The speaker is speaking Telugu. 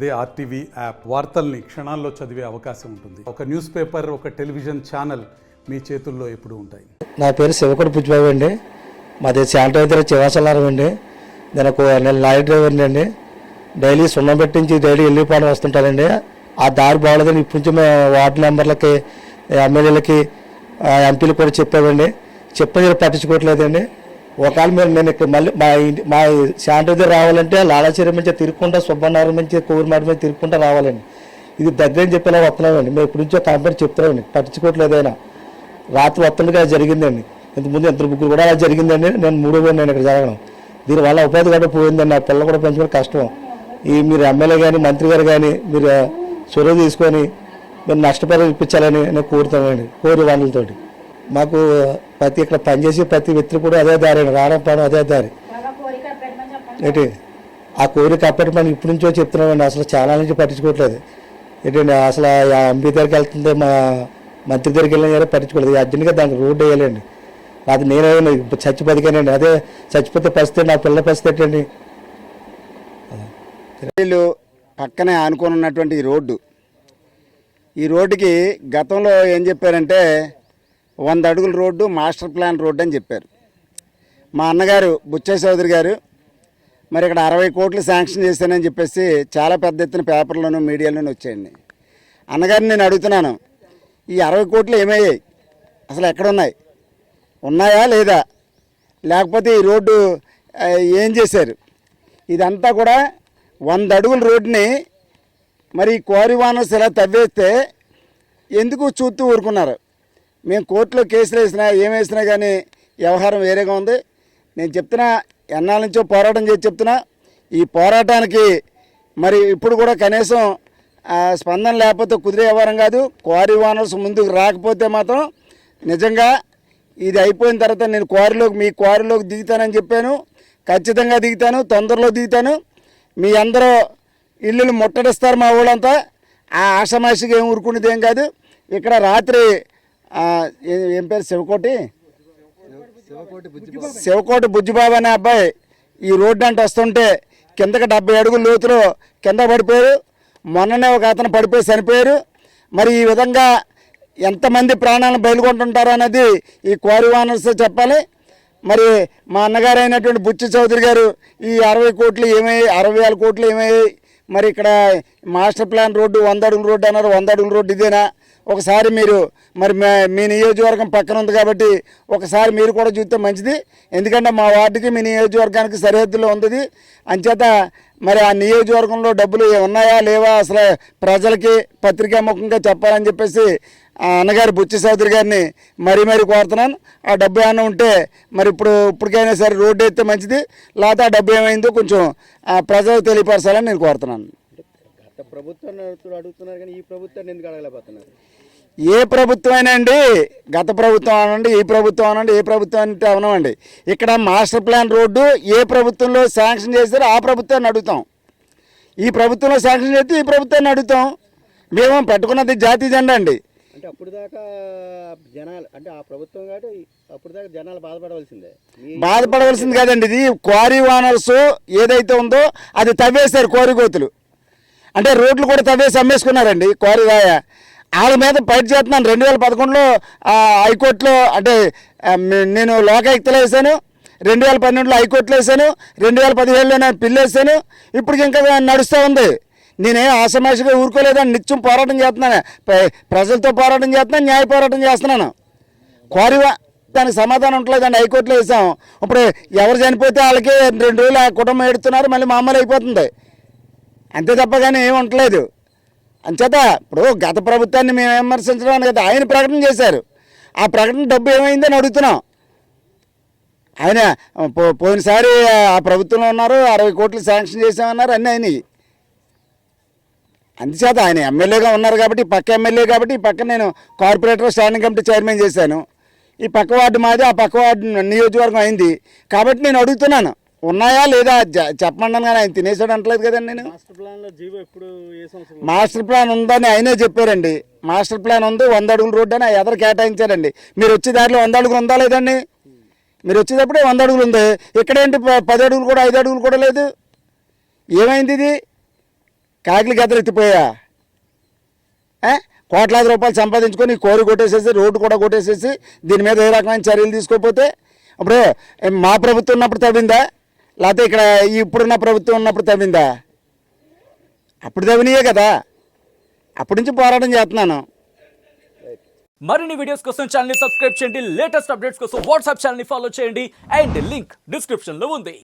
అదే ఆర్టీవీ యాప్ వార్తల్ని క్షణాల్లో చదివే అవకాశం ఉంటుంది. ఒక న్యూస్ పేపర్ ఒక టెలివిజన్ ఛానల్ మీ చేతుల్లో ఎప్పుడు ఉంటాయి. నా పేరు శివకుడు పుచ్చిబాబు అండి. మాది శాంతివేంద్ర చివాసలారం అండి. నేను ఒక నేను లారీ డ్రైవర్ని అండి. డైలీ సున్నం పెట్టించి డైలీ వెళ్ళిపోవడం వస్తుంటానండి ఆ దారి బాగోలేదని ఇప్పటి నుంచి మేము వార్డు మెంబర్లకి ఎమ్మెల్యేలకి ఎంపీలు కూడా చెప్పామండి. చెప్పేది పట్టించుకోవట్లేదండి. ఒకవేళ మీరు నేను ఇక్కడ మళ్ళీ మా ఇంటి మా శాంతివేంద్ర రావాలంటే లాలాచేరి నుంచి తిరుక్కుంటా సుబ్బన్నవరం నుంచి కోవిమారి మీద తిరుక్కుంటా రావాలండి. ఇది దగ్గర అని చెప్పేలా వస్తున్నామండి. మేము ఇప్పటి నుంచో కంపెనీ చెప్తున్నామండి. పట్టించుకోవట్లేదైనా రాత్రి వస్తుండగా జరిగిందండి. ఇంతకుముందు ఇద్దరు ముగ్గురు కూడా అలా జరిగిందండి. నేను మూడో పోయి నేను ఇక్కడ జరగడం దీనివల్ల ఉపాధి కూడా పోయిందండి. నా పిల్లలు కూడా పెంచుకోవడం కష్టం. ఈ మీరు ఎమ్మెల్యే కానీ మంత్రి గారు కానీ మీరు చొరవ తీసుకొని మీరు నష్టపరిపించాలని ఇప్పించాలని నేను కోరుతామండి కోరి వాళ్ళతోటి మాకు ప్రతి ఇక్కడ పనిచేసే ప్రతి వ్యక్తి కూడా అదే దారి అండి. రావడం పని అదే దారి. ఏంటి? ఆ కోరిక అప్పటి మనం ఇప్పటి నుంచో చెప్తున్నామండి. అసలు చాలా నుంచి పట్టించుకోవట్లేదు. ఏంటండి? అసలు ఆ ఎంపీ దగ్గరికి వెళ్తుంటే మా మంత్రి దగ్గరికి వెళ్ళిన కానీ పట్టించుకోలేదు. అర్జెంట్గా దానికి రోడ్డు వేయాలండి. అది నేనే చచ్చి బతికానండి అదే చచ్చిపోతే పరిస్థితి నా పిల్లల పరిస్థితి ఏంటండి? వీళ్ళు పక్కనే ఆనుకొని ఉన్నటువంటి ఈ రోడ్డు. ఈ రోడ్డుకి గతంలో ఏం చెప్పారంటే వంద అడుగుల రోడ్డు మాస్టర్ ప్లాన్ రోడ్డు అని చెప్పారు. మా అన్నగారు బుచ్చయ్య చౌదరి గారు మరి ఇక్కడ అరవై కోట్లు శాంక్షన్ చేశానని చెప్పేసి చాలా పెద్ద ఎత్తున పేపర్లోనూ మీడియాలోనూ వచ్చాయండి. అన్నగారిని నేను అడుగుతున్నాను ఈ అరవై కోట్లు ఏమయ్యాయి? అసలు ఎక్కడున్నాయి? ఉన్నాయా లేదా? లేకపోతే ఈ రోడ్డు ఏం చేశారు? ఇదంతా కూడా వంద అడుగుల రోడ్డుని మరి కోరి వానర్స్ ఇలా తవ్వేస్తే ఎందుకు చూస్తూ ఊరుకున్నారు? మేము కోర్టులో కేసులు వేసినా ఏం వేసినా కానీ వ్యవహారం వేరేగా ఉంది. నేను చెప్తున్నా ఎన్నాళ్ళ నుంచో పోరాటం చేసి చెప్తున్నా ఈ పోరాటానికి మరి ఇప్పుడు కూడా కనీసం స్పందన లేకపోతే కుదిరే వ్యవహారం కాదు. క్వారీ ఓనర్స్ ముందుకు రాకపోతే మాత్రం నిజంగా ఇది అయిపోయిన తర్వాత నేను క్వారీలోకి మీ క్వారీలోకి దిగుతానని చెప్పాను. ఖచ్చితంగా దిగుతాను తొందరలో దిగుతాను. మీ అందరూ ఇల్లులు ముట్టడిస్తారు మా ఊళ్ళంతా. ఆ ఆషమాషిగా ఏం ఊరుకునేది ఏం కాదు. ఇక్కడ రాత్రి ఏ- పేరు? శివకోటి? శివకోటి బుజ్జిబాబు. అనే అబ్బాయి ఈ రోడ్డు అంటే వస్తుంటే కిందకి డెబ్బై అడుగుల లోతులో కింద పడిపోయారు. మొన్ననే ఒక అతను పడిపోయి చనిపోయారు. మరి ఈ విధంగా ఎంతమంది ప్రాణాలను బయలుకొంటుంటారో అనేది ఈ క్వారీ వానర్స్ చెప్పాలి. మరి మా అన్నగారు అయినటువంటి బుచ్చి చౌదరి గారు ఈ అరవై కోట్లు ఏమయ్యాయి అరవై వేల కోట్లు ఏమయ్యాయి మరి ఇక్కడ మాస్టర్ ప్లాన్ రోడ్డు వంద అడుగుల రోడ్డు అన్నారు వంద అడుగుల రోడ్డు ఇదేనా? ఒకసారి మీరు మరి మే- మీ నియోజకవర్గం పక్కన ఉంది కాబట్టి ఒకసారి మీరు కూడా చూస్తే మంచిది. ఎందుకంటే మా వార్డుకి మీ నియోజకవర్గానికి సరిహద్దులో ఉంది అంచేత మరి ఆ నియోజకవర్గంలో డబ్బులు ఉన్నాయా లేవా అసలు ప్రజలకి పత్రికాముఖంగా చెప్పాలని చెప్పేసి ఆ అన్నగారు బుచ్చి చౌదరి గారిని మరీ మరీ కోరుతున్నాను. ఆ డబ్బు ఏమైనా ఉంటే మరి ఇప్పుడు ఇప్పటికైనా సరే రోడ్డు ఎత్తే మంచిది. లేకపోతే ఆ డబ్బు ఏమైందో కొంచెం ఆ ప్రజలకు తెలియపరచాలని నేను కోరుతున్నాను. గత ప్రభుత్వాన్ని అడుగుతూ- అడుగుతున్నారు కానీ ఈ ప్రభుత్వాన్ని ఎందుకు అడగలేకపోతున్నారు? ఏ ప్రభుత్వం అయినా అండి గత ప్రభుత్వం అనండి ఈ ప్రభుత్వం అనండి ఏ ప్రభుత్వం అంటే అవనమండి ఇక్కడ మాస్టర్ ప్లాన్ రోడ్డు ఏ ప్రభుత్వంలో శాంక్షన్ చేశారో ఆ ప్రభుత్వాన్ని అడుగుతాం. ఈ ప్రభుత్వంలో శాంక్షన్ చేస్తే ఈ ప్రభుత్వాన్ని అడుగుతాం. మేము పెట్టుకున్నది జాతీయ జెండా అండి. అంటే అప్పుడు దాకా జనాలు అంటే ఆ ప్రభుత్వం కాబట్టి అప్పుడు దాకా జనాలు బాధపడవలసిందే. బాధపడవలసింది కాదండి ఇది క్వారీ వానర్స్ ఏదైతే ఉందో అది తవ్వేశారు క్వారీ కోతులు అంటే రోడ్లు కూడా తవ్వేసి అమ్మేసుకున్నారండి క్వారీ వాళ్ళ మీద ఫైట్ చేస్తున్నాను రెండు వేల పదకొండులో హైకోర్టులో అంటే నేను లోకాయుక్తలో వేసాను రెండు వేల పన్నెండులో హైకోర్టులో వేసాను రెండు వేల పదిహేడులో నేను పిల్లేసాను వేసాను ఇంకా నడుస్తూ ఉంది. నేనే ఆశమాషగా ఊరుకోలేదని నిత్యం పోరాటం చేస్తున్నాను ప్రజలతో పోరాటం చేస్తున్నాను న్యాయ పోరాటం చేస్తున్నాను. క్వారీవా దానికి సమాధానం ఉండలేదండి హైకోర్టులో వేసాం. ఇప్పుడు ఎవరు చనిపోతే వాళ్ళకి రెండు రోజులు ఆ కుటుంబం ఎడుతున్నారు మళ్ళీ మామూలు అయిపోతుంది. అంతే తప్ప కానీ ఏమి ఉండలేదు అంచేత ఇప్పుడు గత ప్రభుత్వాన్ని మేము విమర్శించడం కదా ఆయన ప్రకటన చేశారు. ఆ ప్రకటన డబ్బు ఏమైందని అడుగుతున్నాం. ఆయన పో పోయినసారి ఆ ప్రభుత్వంలో ఉన్నారు అరవై కోట్లు శాంక్షన్ చేసామన్నారు అన్నీ అయినాయి. అందుచేత ఆయన ఎమ్మెల్యేగా ఉన్నారు కాబట్టి ఈ పక్క ఎమ్మెల్యే కాబట్టి ఈ పక్క నేను కార్పొరేటర్ స్టాండింగ్ కమిటీ చైర్మన్ చేశాను. ఈ పక్క వార్డు మాది ఆ పక్క వార్డు నియోజకవర్గం అయింది. కాబట్టి నేను అడుగుతున్నాను. ఉన్నాయా లేదా? చెప్పమన్నాను కానీ ఆయన తినేసాడు అంటలేదు కదండి నేను. మాస్టర్ ప్లాన్ ఉందని ఆయనే చెప్పారండి. మాస్టర్ ప్లాన్ ఉంది వంద అడుగుల రోడ్డు అని ఎదరు కేటాయించారండి. మీరు వచ్చే దారిలో వంద అడుగులు ఉందా లేదండి? మీరు వచ్చేటప్పుడే వంద అడుగులు ఉంది. ఇక్కడేంటి పది అడుగులు కూడా ఐదు అడుగులు కూడా లేదు. ఏమైంది ఇది? కాకిలి గదరెత్తిపోయా? కోట్లాది రూపాయలు సంపాదించుకొని కోరి కొట్టేసేసి రోడ్డు కూడా కొట్టేసేసి దీని మీద ఏ రకమైన చర్యలు తీసుకోకపోతే? ఇప్పుడు ఏ, మా ప్రభుత్వం ఉన్నప్పుడు తవ్విందా? లేకపోతే ఇక్కడ ఇప్పుడున్న ప్రభుత్వం ఉన్నప్పుడు తవ్విందా? అప్పుడు తవ్వినయే కదా. అప్పటి నుంచి పోరాటం చేస్తున్నాను. మరిన్ని వీడియోస్ కోసం ఛానల్ సబ్స్క్రైబ్ చేయండి. లేటెస్ట్ అప్డేట్స్ కోసం వాట్సాప్ ఛానల్ ఫాలో చేయండి. అండ్ లింక్ డిస్క్రిప్షన్లో ఉంది.